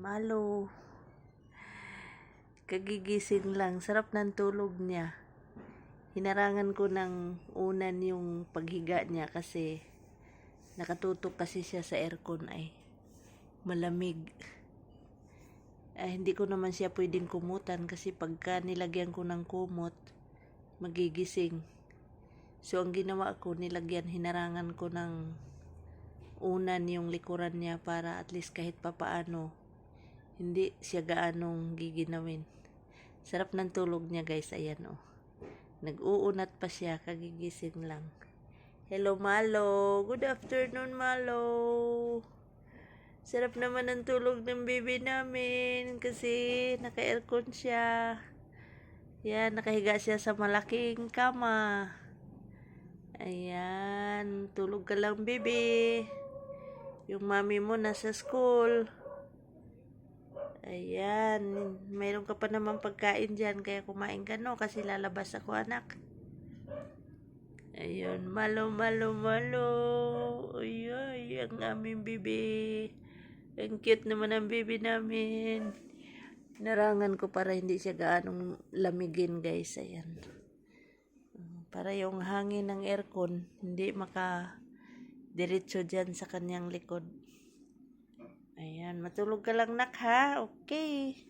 Malo. Kagigising lang. Sarap ng tulog niya. Hinarangan ko ng unan yung paghiga niya kasi nakatutok kasi siya sa aircon ay malamig. Ay, hindi ko naman siya pwedeng kumutan kasi pagka nilagyan ko ng kumot, magigising. So, ang ginawa ko, nilagyan, hinarangan ko ng unan yung likuran niya para at least kahit papaano, hindi siya gaanong giginawin. Sarap ng tulog niya guys, ayan oh. Nag-uunat pa siya, kagigising lang. Hello Malo, good afternoon Malo. Sarap naman ang tulog ng baby namin kasi naka-aircon siya. Yan, nakahiga siya sa malaking kama. Ayan, tulog ka lang baby. Yung mami mo nasa school. Ayan, mayroon ka pa naman pagkain dyan, kaya kumain ka no, kasi lalabas ako anak. Ayun, malo, malo, malo. Ay, ay, ang aming bibi. Ang cute naman ang bibi namin. Narangan ko para hindi siya gaanong lamigin guys, ayan. Para yung hangin ng aircon, hindi maka diretso dyan sa kanyang likod. Ayan, matulog ka lang nak ha. Okay.